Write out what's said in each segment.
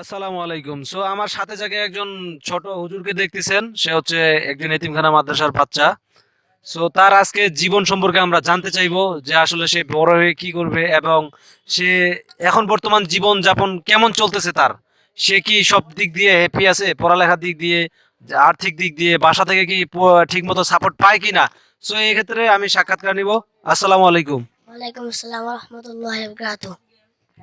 আসসালামু আলাইকুম। সো আমার সাথে যাকে একজন ছোট হুজুরকে দেখতেছেন সে হচ্ছে একজন এতিমখানা মাদ্রাসার বাচ্চা। সো তার আজকে জীবন সম্পর্কে আমরা জানতে চাইব যে আসলে সে বড় হয়ে কি করবে এবং সে এখন বর্তমান জীবন যাপন কেমন চলতেছে তার? সে কি সব দিক দিয়ে হ্যাপি আছে? পড়ালেখার দিক দিয়ে আর্থিক দিক দিয়ে বাসা থেকে কি ঠিক মতো সাপোর্ট পায় কিনা সো এই ক্ষেত্রে আমি সাক্ষাৎকার নিব। আসসালামু আলাইকুম। ওয়ালাইকুম আসসালাম রহমতুল্লাহ বরকাত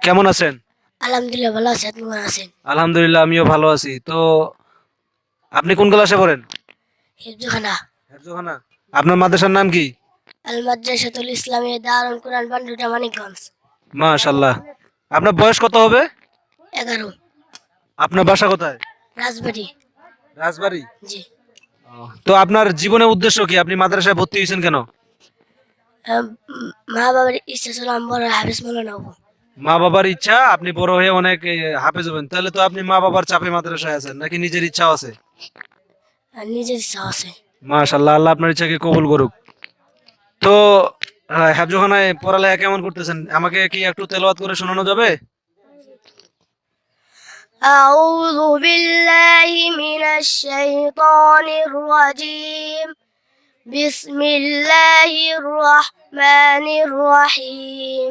কেমন আছেন? আলহামদুলিল্লাহ ভালো আছি। আপনি কেমন আছেন? আলহামদুলিল্লাহ আমিও ভালো আছি। তো আপনি কোন ক্লাসে পড়েন? হিফজুখানা। হেফজোখানা। আপনার মাদ্রাসার নাম কি? আল মাদ্রাসাতুল ইসলামী দারুল কোরআন বান্ডুটা মানিকগঞ্জ। মাশাল্লাহ আপনার বয়স কত হবে? এগারো। আপনার বাসা কোথায়? রাজবাড়ি। রাজবাড়ি? জি। তো আপনার জীবনের উদ্দেশ্য কি? আপনি মাদ্রাসায় ভর্তি হয়েছেন কেন? মা বাবার ইচ্ছা ছিল আমি বড় হাফিজ মৌলানা হব। মা বাবার ইচ্ছা আপনি বড় হয়ে অনেক এ, হাফেজ হবেন তাহলে তো আপনি মা বাবার চাপে মাদ্রাসায় আছেন নাকি নিজের ইচ্ছাও আছে আর নিজের ইচ্ছা আছে মাশাল্লাহ আল্লাহ আপনার ইচ্ছাকে কবুল করুক তো আহ, হেফজোখানায় পড়ালেখা কেমন করতেছেন আমাকে কি একটু তেলাওয়াত করে শোনানো যাবে أعوذ بالله من الشيطان الرجيم بسم الله الرحمن الرحيم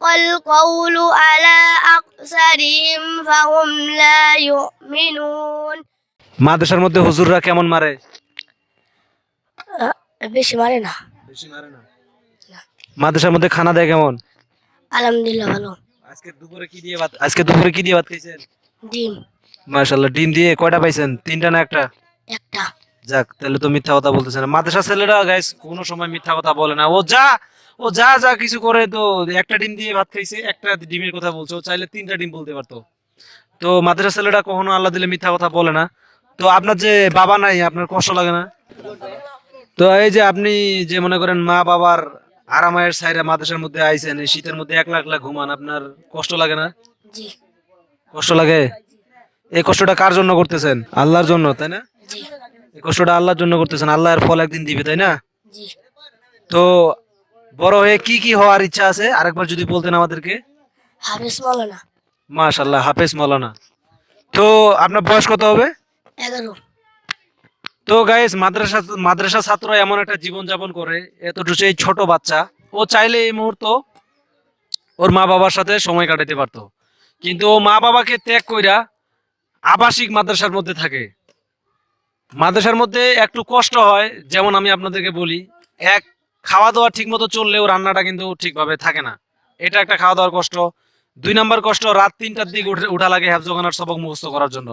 القول على أكثرهم فهم لا يؤمنون মাদ্রাসার মধ্যে হুজুররা কেমন মারে বেশি মানে না বেশি মারে না মাদ্রাসার মধ্যে খানা দেয় কেমন আলহামদুলিল্লাহ ভালো আজকে দুপুরে কি দিয়ে ভাত আজকে দুপুরে কি দিয়ে ভাত খাইছেন ডিম মাশাআল্লাহ ডিম দিয়ে কয়টা পাইছেন তিনটা না একটা একটা যাক তাহলে তো মিথ্যা কথা বলতেছেন না মাদ্রাসা ছেলেরা গাইস কোনো সময় মিথ্যা কথা বলে না ও যা ও যা যা কিছু করে তো একটা ডিম দিয়ে ভাত খাইছে একটা ডিমের কথা বলছে। চাইলে তিনটা ডিম বলতে পারতো। তো মাদ্রাসা ছেলেটা কখনো আল্লাহ দিলে মিথ্যা কথা বলে না। তো আপনার যে বাবা নাই আপনার কষ্ট লাগে না? তো এই যে আপনি যে মনে করেন মা বাবার আরামায়ের সাইরা মাদ্রাসার মধ্যে আইছেন এই শীতের মধ্যে একলা একলা ঘুমান আপনার কষ্ট লাগে না? কষ্ট লাগে? এই কষ্টটা কার জন্য করতেছেন? আল্লাহর জন্য তাই না? এই কষ্টটা আল্লাহর জন্য করতেছেন। আল্লাহর ফল একদিন দিবে তাই না? তো বড় হয়ে কি কি হওয়ার ইচ্ছা আছে? আরেকবার যদি বলতেন আমাদেরকে। হাফিজ মৌলানা। মাশাল্লাহ হাফেজ মাওলানা তো আপনার বয়স কত হবে? এগারো। তো গাইস মাদ্রাসা মাদ্রাসা ছাত্র এমন একটা জীবন যাপন করে এতটুকু এই ছোট বাচ্চা। ও চাইলে এই মুহূর্ত ওর মা বাবার সাথে সময় কাটাতে পারতো। কিন্তু ও মা বাবাকে ত্যাগ কইরা আবাসিক মাদ্রাসার মধ্যে থাকে। মাদ্রাসার মধ্যে একটু কষ্ট হয় যেমন আমি আপনাদেরকে বলি এক খাওয়া দাওয়া ঠিক মতো চললেও রান্নাটা কিন্তু ঠিকভাবে থাকে না। এটা একটা খাওয়া দাওয়ার কষ্ট। দুই নম্বর কষ্ট রাত তিনটার দিকে উঠে লাগে হ্যাফজোখানার সবক মুখস্থ করার জন্য।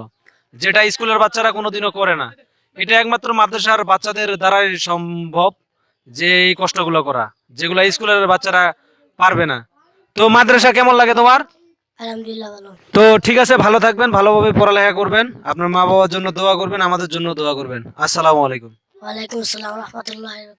যেটা স্কুলের বাচ্চারা কোনোদিনও করে না। এটা একমাত্র মাদ্রাসার বাচ্চাদের দ্বারাই সম্ভব যে এই কষ্টগুলো করা যেগুলো স্কুলের বাচ্চারা পারবে না। তো মাদ্রাসা কেমন লাগে তোমার? তো ঠিক আছে ভালো থাকবেন ভালোভাবে পড়ালেখা করবেন। আপনার মা বাবার জন্য দোয়া করবেন আমাদের জন্য দোয়া করবেন। আসসালামু আলাইকুম। ওয়ালাইকুম আসসালাম রহমতুল্লাহ